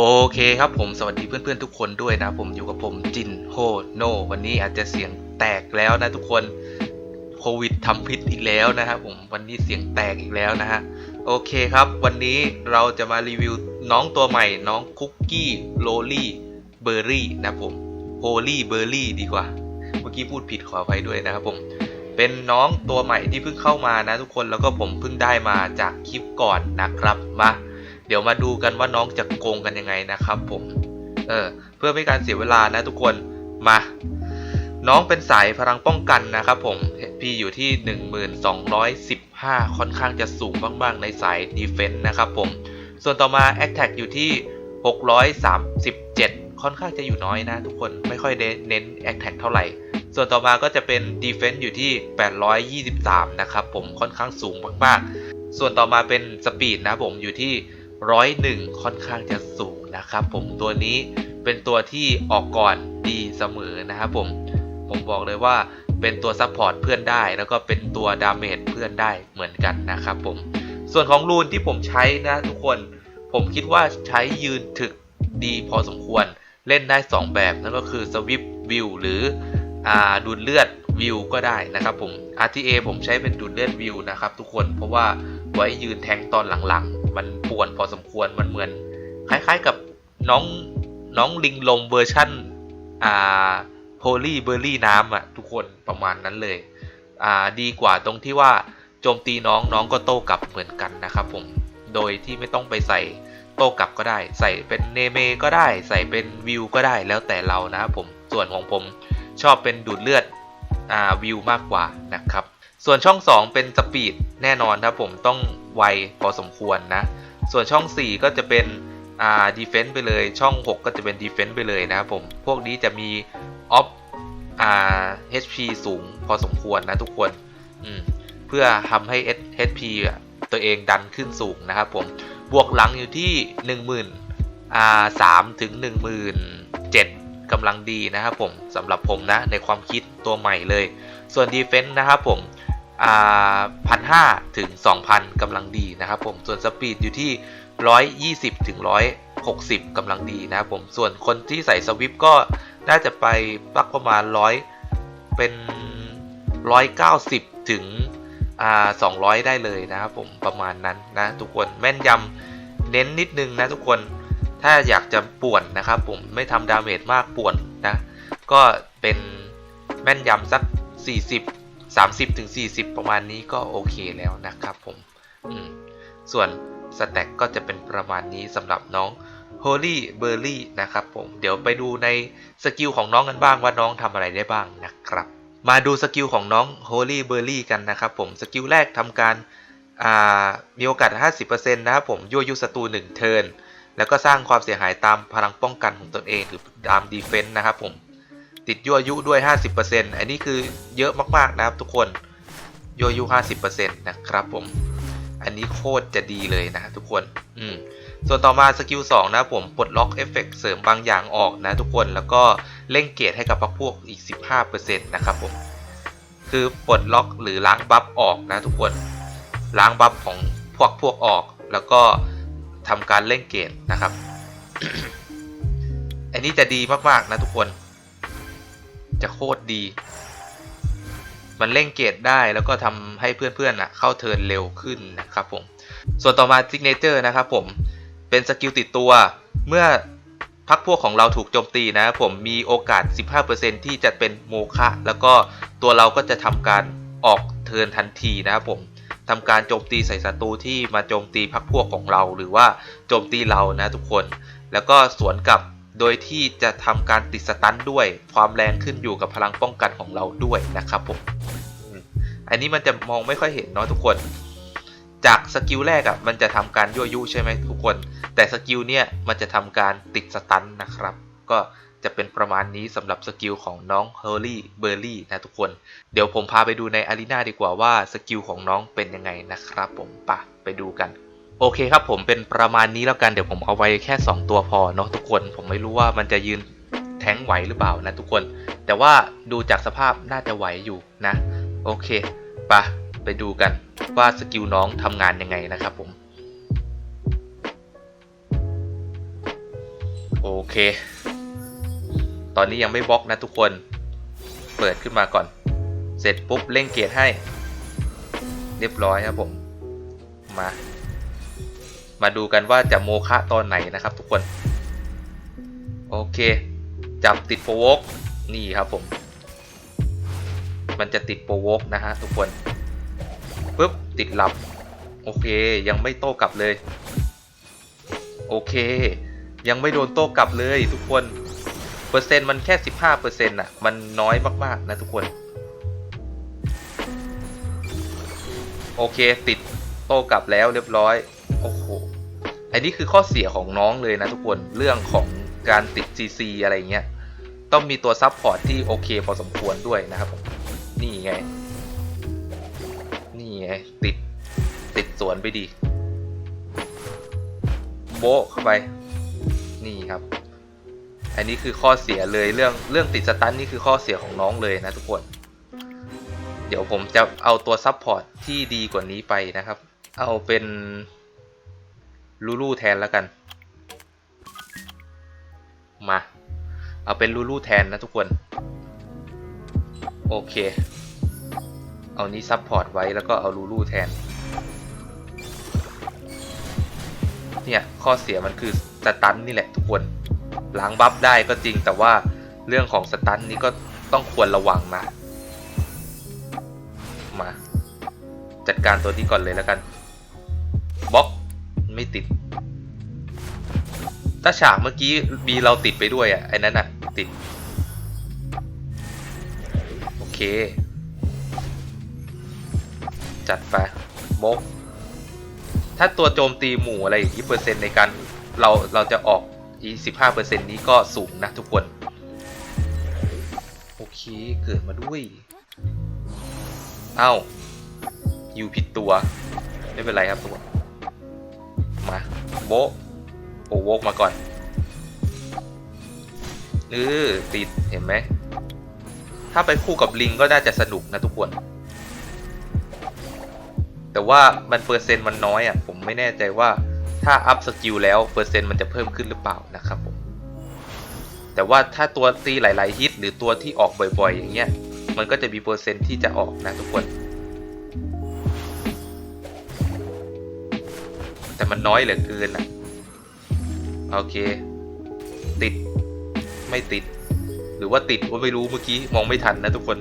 โอเคครับผมสวัสดีเพื่อนๆทุกคนด้วยนะ ผมอยู่กับผมจินโฮโนวันนี้อาจจะเสียงแตกแล้วนะทุกคนโควิดทำพิษอีกแล้วนะครับผมวันนี้เสียงแตกอีกแล้วนะฮะโอเคครับ วันนี้เราจะมารีวิวน้องตัวใหม่น้องคุกกี้โรลี่เบอร์รี่นะผมโฮลี่เบอร์รี่ดีกว่า เมื่อกี้พูดผิดขออภัยด้วยนะครับผมเป็นน้องตัวใหม่ที่เพิ่งเข้ามานะทุกคนแล้วก็ผมเพิ่งได้มาจากคลิปก่อนนะครับมา เดี๋ยวมาดูกันว่าน้องจะโกงกันยังไงนะครับผม เออ เพื่อไม่การเสียเวลานะทุกคน มา น้องเป็นสายพลังป้องกันนะครับผมพีอยู่ที่ 1215 ค่อนข้างจะสูงมากๆในสายดีเฟน s ์นะครับผม ส่วนต่อมา Attack อยู่ที่ 637 ค่อนข้างจะอยู่น้อยนะทุกคน ไม่ค่อยเน้น Attack เท่าไหร่ส่วนต่อมาก็จะเป็น Defense อยู่ที่ 823 นะครับผมค่อนข้างสูงมากๆ ส่วนต่อมาเป็น Speed นะผมอยู่ที่ 101 ค่อนข้างจะสูงนะครับ ผมตัวนี้เป็นตัวที่ออกก่อนดีเสมอนะครับผมผมบอกเลยว่าเป็นตัวซัพพอร์ตเพื่อนได้ แล้วก็เป็นตัวดาเมจเพื่อนได้เหมือนกันนะครับผมส่วนของรูนที่ผมใช้นะทุกคนผมคิดว่าใช้ยืนถึกดีพอสมควรเล่นได้ 2 แบบนั่นก็คือสวิปวิวหรืออดูดเลือดวิวก็ได้นะครับผม RTA ผมใช้เป็นดูดเลือดวิวนะครับทุกคนเพราะว่าไว้ยืนแทงตอนหลังๆ มันป่วนพอสมควรมันเหมือน คล้ายๆกับน้องน้องลิงลมเวอร์ชั่นอ่าโพลีเบอร์รี่น้ำอะทุกคนประมาณนั้นเลยอ่าดีกว่าตรงที่ว่าโจมตีน้องน้องก็โต้กลับเหมือนกันนะครับผมโดยที่ไม่ต้องไปใส่โต้กลับก็ได้ ใส่เป็นเนเมก็ได้ ใส่เป็นวิวก็ได้แล้วแต่เรานะครับผมส่วนของผมชอบเป็นดูดเลือดอ่าวิวมากกว่านะครับ ส่วนช่อง 2 เป็นสปีดแน่นอนครับผมต้องไวพอสมควรนะ ส่วนช่อง 4 ก็จะเป็นอ่าดีเฟน s ์ไปเลยช่อง 6 ก็จะเป็นดีเฟน s ์ไปเลยนะครับผมพวกนี้จะมีออฟอ่า HP สูงพอสมควรนะทุกคนอืมเพื่อทำให้ HP ตัวเองดันขึ้นสูงนะครับผมบวกหลังอยู่ที่ 10,000อ่า3ถึง17,000 กำลังดีนะครับผมสำหรับผมนะในความคิดตัวใหม่เลย ส่วน Defense นะครับผมพันห้าถึง 2,000กำลังดีนะครับผมส่วนสปีดอยู่ที่ 120ถึง160กำลังดีนะครับผมส่วนคนที่ใส่สวิปก็น่าจะไปปักประมาณ 100 เป็น 190 ถึงอ่า200 ได้เลยนะครับผมประมาณนั้นนะทุกคนแม่นยำเน้นนิดนึงนะทุกคน ถ้าอยากจะป่วนนะครับผมไม่ทำดาเมจมากป่วนนะ ก็เป็นแม่นยำสัก 40 30ถึง40 ประมาณนี้ก็โอเคแล้วนะครับผมมส่วนสแต็กก็จะเป็นประมาณนี้สำหรับน้อง Holy b e r r y นะครับผม เดี๋ยวไปดูในสกิลของน้องกันบ้างว่าน้องทำอะไรได้บ้างนะครับ มาดูสกิลของน้อง Holy b e r r y กันนะครับผม สกิลแรกทำการมีโอกาส 50%นะครับผมยั่วยุศัตรู1เทิร์น แล้วก็สร้างความเสียหายตามพลังป้องกันของตนเองหรือตามดีเฟน s ์นะครับผมติดยั่วยุด้วย 50%อันนี้คือเยอะมากๆนะครับทุกคนยั่วยุ 50%นะครับผมอันนี้โคตรจะดีเลยนะทุกคนอืมส่วนต่อมาสกิล2นะผมปลดล็อกเอฟเฟกเสริมบางอย่างออกนะทุกคนแล้วก็เล่งเกตให้กับพวกพวกอีก 15%นะครับผมคือปลดล็อกหรือล้างบัฟออกนะทุกคนล้างบัฟของพวกพวกออก แล้วก็ ทำการเล่งเกตนะครับ อันนี้จะดีมากๆนะทุกคน จะโคตรดี มันเร่งเกตได้แล้วก็ทำให้เพื่อนๆนะเข้าเทิร์นเร็วขึ้นนะครับผม ส่วนต่อมาซิกเนเจอร์นะครับผมเป็นสกิลติดตัวเมื่อพักพวกของเราถูกโจมตีนะผมมีโอกาส 15%ที่จะเป็นโมฆะแล้วก็ตัวเราก็จะทำการออกเทิร์นทันทีนะครับผม ทำการโจมตีใส่ศัตรูที่มาโจมตีพักพวกของเรา หรือว่าโจมตีเรานะทุกคน แล้วก็สวนกลับโดยที่จะทำการติดสตันด้วยความแรงขึ้นอยู่กับพลังป้องกันของเราด้วยนะครับผมอันนี้มันจะมองไม่ค่อยเห็นเนาะทุกคน จากสกิลแรกอะ่ะมันจะทำการยั่วยุใช่ไหมทุกคน แต่สกิลเนี่ยมันจะทำการติดสตันนะครับ ก็ จะเป็นประมาณนี้สำหรับสกิลของน้องเฮอร์รี่เบอร์รี่นะทุกคน เดี๋ยวผมพาไปดูในอารีนาดีกว่าว่าสกิลของน้องเป็นยังไงนะครับผมปะไปดูกันโอเคครับผมเป็นประมาณนี้แล้วกันเดี๋ยวผมเอาไว้แค่ 2 ตัวพอเนาะทุกคนผมไม่รู้ว่ามันจะยืนแทงไหวหรือเปล่านะทุกคน แต่ว่าดูจากสภาพน่าจะไหวอยู่นะ โอเคปะไปดูกันว่าสกิลน้องทำงานยังไงนะครับผม โอเค ตอนนี้ยังไม่บล็อกนะทุกคน เปิดขึ้นมาก่อน เสร็จปุ๊บเร่งเกียร์ให้ เรียบร้อยครับผม มา มาดูกันว่าจะโมฆะตอนไหนนะครับทุกคน โอเค จับติดโปรโวกนี่ครับผม มันจะติดโปรโวกนะฮะทุกคนปุ๊บติดหลับ โอเคยังไม่โต้กลับเลย โอเค ยังไม่โดนโต้กลับเลยทุกคน เปอร์เซ็นต์มันแค่15เปอร์เซ็นต์อะ มันน้อยมาก ๆ นะทุกคน โอเคติดโต้กลับแล้วเรียบร้อย โอ้โห อันนี้คือข้อเสียของน้องเลยนะทุกคน เรื่องของการติด CC อะไรเงี้ย ต้องมีตัวซับพอร์ตที่โอเคพอสมควรด้วยนะครับผมนี่ไง นี่ไง ติด ติดสวนไปดี โบเข้าไป นี่ครับ อันนี้คือข้อเสียเลยเรื่องเรื่องติดสตันนี่คือข้อเสียของน้องเลยนะทุกคน เดี๋ยวผมจะเอาตัวซับพอร์ตที่ดีกว่านี้ไปนะครับ เอาเป็นลูลูแทนแล้วกัน มา เอาเป็นลูลูแทนนะทุกคน โอเค เอานี้ซับพอร์ตไว้แล้วก็เอาลูลูแทน เนี่ย ข้อเสียมันคือสตันนี่แหละทุกคน ล้างบัฟได้ก็จริงแต่ว่าเรื่องของสตันนี่ก็ต้องควรระวังนะ มา จัดการตัวนี้ก่อนเลยแล้วกันบล็อกไม่ติด ถ้าฉากเมื่อกี้บีเราติดไปด้วยอะไอ้นั้นอะติด โอเค จัดไปบล็อกถ้าตัวโจมตีหมู่อะไรอย่างนี้เปอร์เซ็นต์ในการเราเราจะออก อี15เปอร์เซ็นต์นี้ก็สูงนะทุกคน โอเค เกิดมาด้วย เอ้าอยู่ผิดตัว ไม่เป็นไรครับทุกคน มาโบโอโวกมาก่อนเออติด เห็นไหม ถ้าไปคู่กับลิงก็น่าจะสนุกนะทุกคน แต่ว่ามันเปอร์เซ็นต์มันน้อยอะ ผมไม่แน่ใจว่า ถ้าอัพสกิลแล้วเปอร์เซ็นต์มันจะเพิ่มขึ้นหรือเปล่านะครับผมแต่ว่าถ้าตัวตีหลาย ๆ ฮิตหรือตัวที่ออกบ่อย ๆ อย่างเงี้ย มันก็จะมีเปอร์เซ็นต์ที่จะออกนะทุกคน แต่มันน้อยเหลือเกินอะ โอเค ติดไม่ติด หรือว่าติดว่าไม่รู้เมื่อกี้มองไม่ทันนะทุกคน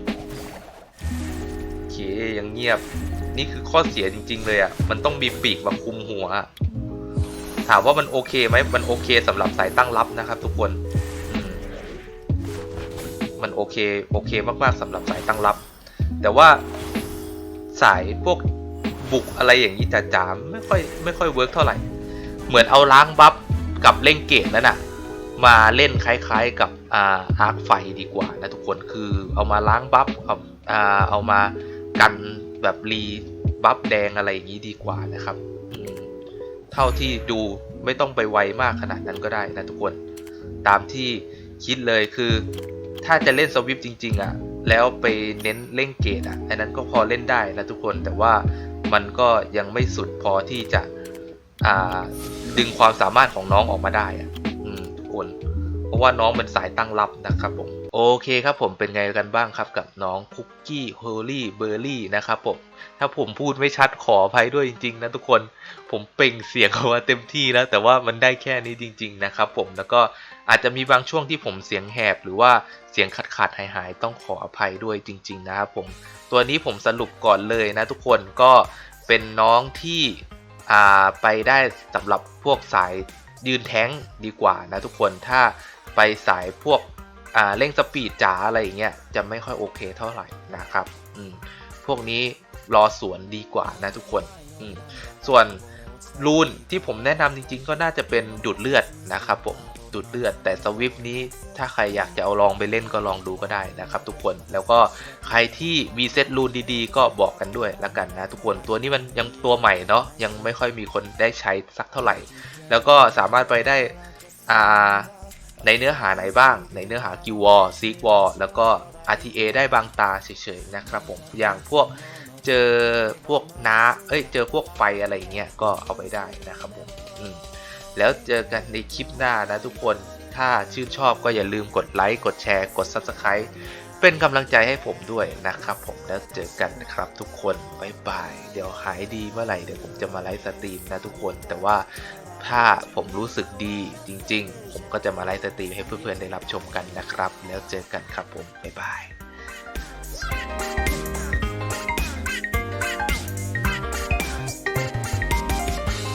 โอเคยังเงียบ นี่คือข้อเสียจริง ๆ เลยอะ มันต้องมีปีกมาคุมหัว ถามว่ามันโอเคไหมมันโอเคสำหรับสายตั้งรับนะครับ ทุกคนมันโอเคโอเคมากๆสำหรับสายตั้งรับ แต่ว่าสายพวกบุกอะไรอย่างนี้จ๋าๆไม่ค่อยไม่ค่อยเวิร์กเท่าไหร่ เหมือนเอาล้างบัฟกับเล่งเกตนั่นน่ะมาเล่นคล้ายๆกับอาอาร์คไฟดีกว่านะทุกคนคือเอามาล้างบัฟเอาอาเอามากันแบบรีบัฟแดงอะไรอย่างนี้ดีกว่านะครับ เท่าที่ดูไม่ต้องไปไวมากขนาดนั้นก็ได้นะทุกคน ตามที่คิดเลยคือ ถ้าจะเล่นสวิฟจริงๆอะแล้วไปเน้นเล่งเกตอะอันนั้นก็พอเล่นได้นะทุกคนแต่ว่ามันก็ยังไม่สุดพอที่จะดึงความสามารถของน้องออกมาได้อะทุกคน เพราะว่าน้องเป็นสายตั้งรับนะครับผม โอเคครับผมเป็นไงกันบ้างครับกับน้องคุกกี้โฮลี่เบอร์รี่นะครับผมถ้าผมพูดไม่ชัดขออภัยด้วยจริง ๆ นะทุกคนผมเปล่งเสียงออกมาเต็มที่แล้ว แต่ว่ามันได้แค่นี้จริง ๆ นะครับผมแล้วก็อาจจะมีบางช่วงที่ผมเสียงแหบ หรือว่าเสียงขาดขาดหายหายๆต้องขออภัยด้วยจริง ๆ นะครับผมตัวนี้ผมสรุปก่อนเลยนะทุกคนก็เป็นน้องที่อ่าไปได้สำหรับพวกสายยืนแท้งดีกว่านะทุกคนถ้าไปสายพวก อ่าเร่งสปีดจ๋าอะไรอย่างเงี้ยจะไม่ค่อยโอเคเท่าไหร่นะครับอืมพวกนี้รอสวนดีกว่านะทุกคนอืมส่วนรูนที่ผมแนะนำจริงๆ ก็น่าจะเป็นดูดเลือดนะครับผมดูดเลือด แต่สวิฟนี้ถ้าใครอยากจะเอาลองไปเล่นก็ลองดูก็ได้นะครับ ทุกคนแล้วก็ใครที่มีเซตรูนดีๆ ก็บอกกันด้วยละกันนะทุกคนตัวนี้มันยังตัวใหม่เนาะยังไม่ค่อยมีคนได้ใช้สักเท่าไหร่ แล้วก็สามารถไปได้อ่า ในเนื้อหาไหนบ้าง ในเนื้อหากิววอร์ซีกวอร์แล้วก็ RTA ได้บางตาเฉยๆนะครับผมอย่างพวกเจอพวกน้าเอ้ยเจอพวกไฟอะไรอย่างเงี้ยก็เอาไปได้นะครับผมแล้วเจอกันในคลิปหน้านะทุกคนถ้าชื่นชอบก็อย่าลืมกดไลค์กดแชร์กด Subscribe เป็นกำลังใจให้ผมด้วยนะครับผมแล้วเจอกันนะครับทุกคนบ๊ายบาย เดี๋ยวหายดีเมื่อไหร่เดี๋ยวผมจะมาไลฟ์สตรีมนะทุกคน แต่ว่า ถ้าผมรู้สึกดีจริงๆ ผมก็จะมาไลฟ์สตรีมให้เพื่อนๆได้รับชมกันนะครับ แล้วเจอกันครับผม บ๊ายบาย